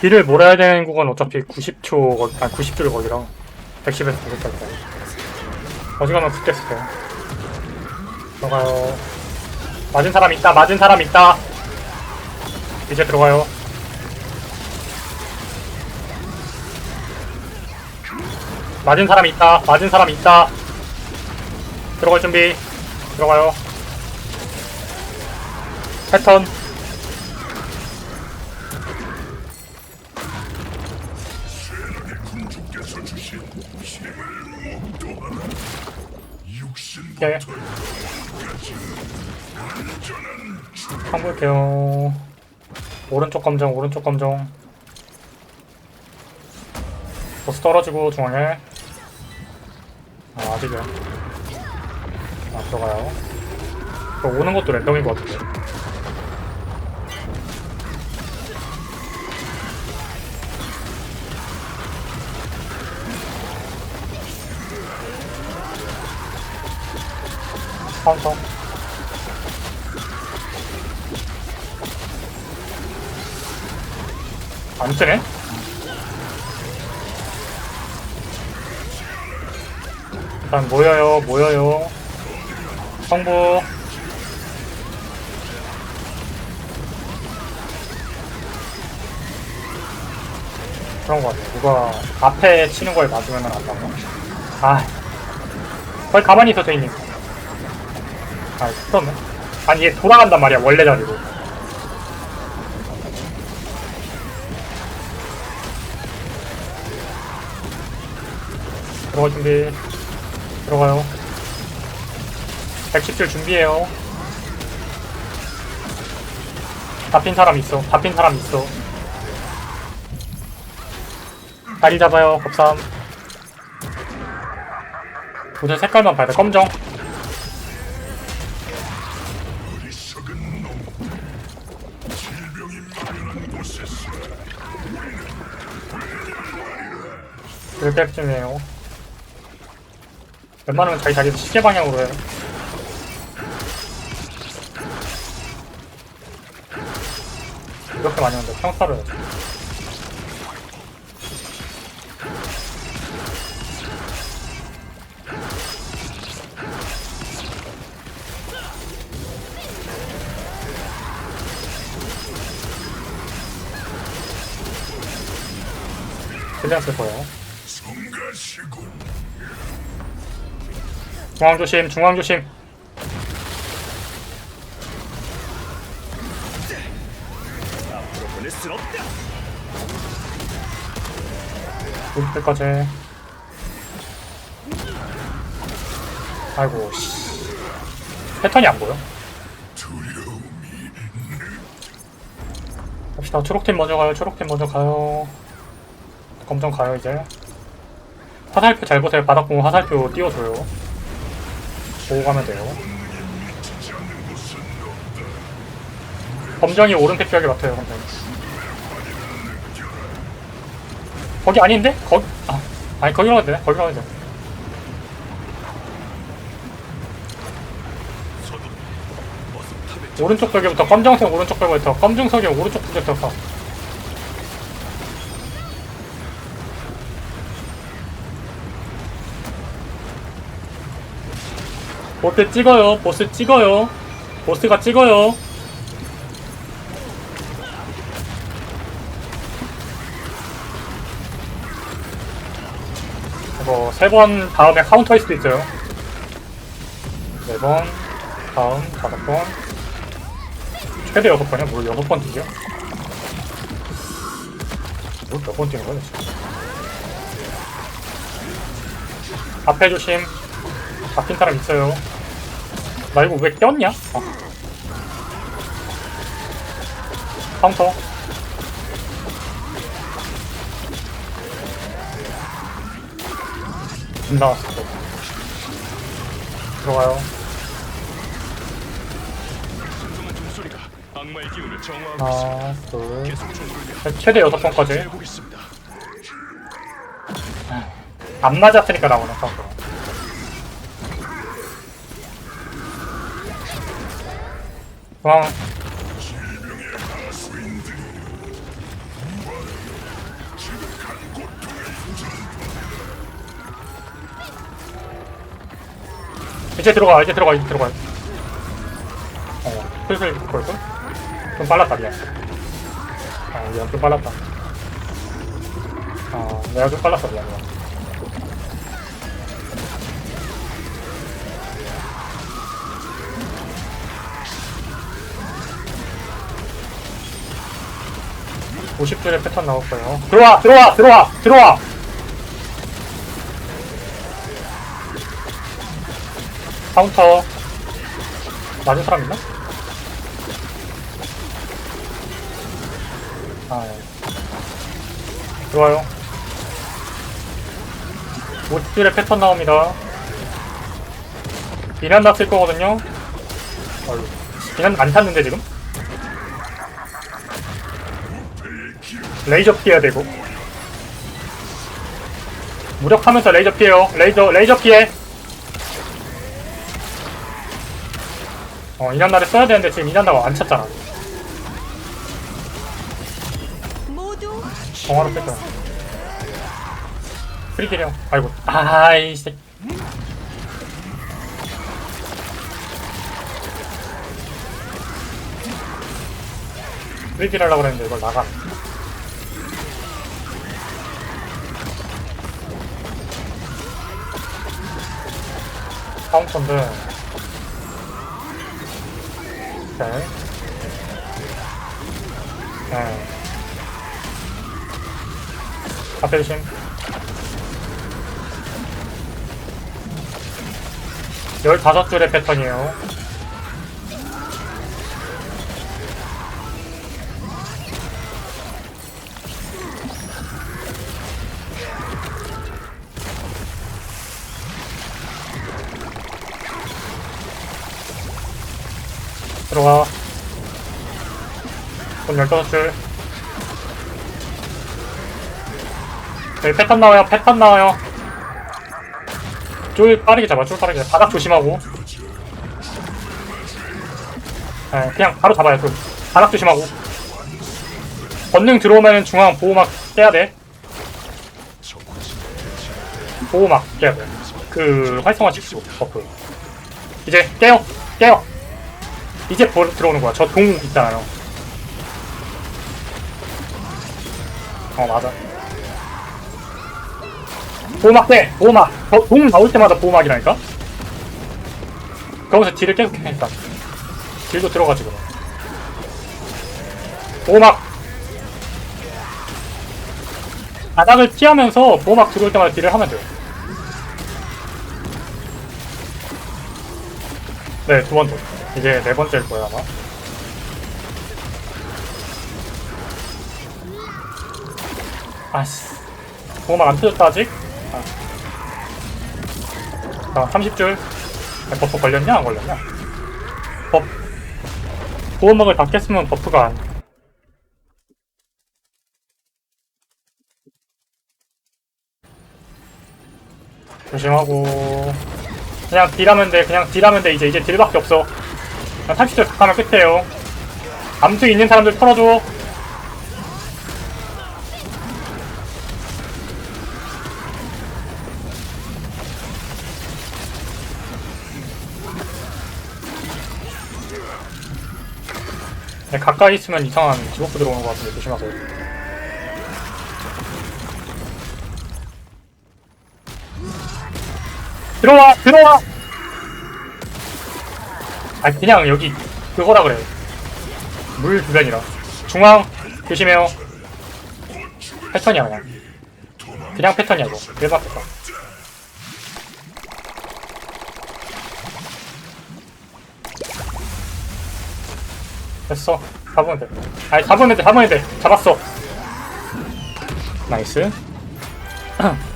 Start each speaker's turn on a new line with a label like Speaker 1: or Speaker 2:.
Speaker 1: 딜을 몰아야 되는 국은 어차피 90초, 거- 아니 90줄 거기랑 110에서 100까지 가요. 어지간하면 죽겠어요. 들어가요. 맞은 사람 있다, 맞은 사람 있다. 이제 들어가요. 맞은 사람 있다, 맞은 사람 있다. 들어갈 준비. 들어가요. 패턴. 오케이. 한볼게요 오른쪽 검정, 오른쪽 검정. 보스 떨어지고 중앙에. 아, 아직이야. 아, 들어가요. 또 오는 것도 랜덤인 것 같은데. 카운터. 안 뜨네? 일단 모여요, 모여요. 성부. 그런 거 같아. 누가 앞에 치는 거에 맞으면 안 나와. 아. 거기 가만히 있어, 대인님. 아, 그렇네. 아니, 얘 돌아간단 말이야, 원래 자리로. 들어갈 준비. 들어가요. 110줄 준비해요. 잡힌 사람 있어. 잡힌 사람 있어. 다리 잡아요, 겁삼. 우선 색깔만 봐야 돼. 검정. 일백쯤이에요. 웬만하면 자기 자기 시계 방향으로 해요. 이렇게 많이 하는데 평타를. 그냥 쓸 거예요. 중앙 조심, 중앙 조심. 때까지. 아이고, 씨. 패턴이 안 보여. 갑시다. 초록팀 먼저 가요. 초록팀 먼저 가요. 검정 가요, 이제. 화살표 잘 보세요. 바닥공 화살표 띄워줘요. 보고 가면 돼요. 검정이 오른쪽 벽에 맡아요, 검정. 거기 아닌데? 거기, 아, 아니, 거기로 가도 되네. 거기로 가도 돼. 오른쪽 벽에부터 검정색 오른쪽 벽부터 검정색이 오른쪽 벽부터 가. 보스 찍어요. 보스 찍어요. 보스가 찍어요. 세 번 다음에 카운터일 수도 있어요. 네 번, 다음 다섯 번, 최대 여섯 번이야? 뭘 여섯 번 뛰죠? 뭘몇번 뛰는 거야, 지금? 앞에 조심. 잡힌 사람 있어요. 나 이거 왜 꼈냐? 아. 카운터. 나왔어. 들어가요. 하나, 둘, 최대 여섯 번까지. 안 맞았으니까 나오네, 방금. 와, 이제 들어가 이제 들어가 이제 들어가 어 슬슬 걸걸? 좀 빨랐다 미안 아 미안 좀 빨랐다 아 내가 좀 빨랐어 미안 미안 오십 줄의 패턴 나올 거예요. 들어와, 들어와, 들어와, 들어와. 카운터. 맞은 사람 있나? 아, 예. 좋아요. 줄의 패턴 나옵니다. 비난다 쓸 거거든요. 어휴, 비난 안 탔는데 지금? 레이저 피해야 되고 무력하면서 레이저 피해요 레이저 레이저 피해 어 이난날에 써야 되는데 지금 이난다가 안 찼잖아. 정화로 뺐잖아. 프리딜이요 아이고. 아이 새 프리딜 하려고 그랬는데 이걸 나가. 카운터인데 오케이 네 앞에 조심. 열다섯 줄의 패턴이에요 들어가 돈 15줄. 여기 패턴 나와요 패턴 나와요. 쫄 빠르게 잡아 쫄 빠르게. 바닥 조심하고. 네, 그냥 바로 잡아요 쫄. 바닥 조심하고. 권능 들어오면 중앙 보호막 깨야 돼. 보호막 깨야 돼그 활성화 직수 버프. 이제 깨요 깨요 이제 보, 들어오는 거야. 저 동 있잖아요. 어, 맞아. 보호막 돼! 보호막! 저, 동 나올 때마다 보호막이라니까? 거기서 딜을 계속 해, 일단. 딜도 들어가지고. 보호막! 바닥을 피하면서 보호막 들어올 때마다 딜을 하면 돼요. 네, 두 번 더. 이게 네 번째일 거야, 아마. 아씨. 보호막 안 터졌다, 아직? 아. 자, 30줄. 버프 걸렸냐, 안 걸렸냐? 버 보호막을 다 깼으면 버프가 안. 조심하고. 그냥 딜하면 돼, 그냥 딜하면 돼, 이제, 이제 딜밖에 없어. 30줄 가면 끝이에요. 암수 있는 사람들 털어줘. 네, 가까이 있으면 이상한 지옥부 들어오는 것 같은데 조심하세요. 들어와! 들어와! 아 그냥 여기 그거라 그래. 물 주변이라. 중앙 조심해요. 패턴이야 그냥. 그냥 패턴이야 이거. 일반 패턴 됐어. 잡으면 돼. 아니 잡으면 돼 잡으면 돼. 잡았어. 나이스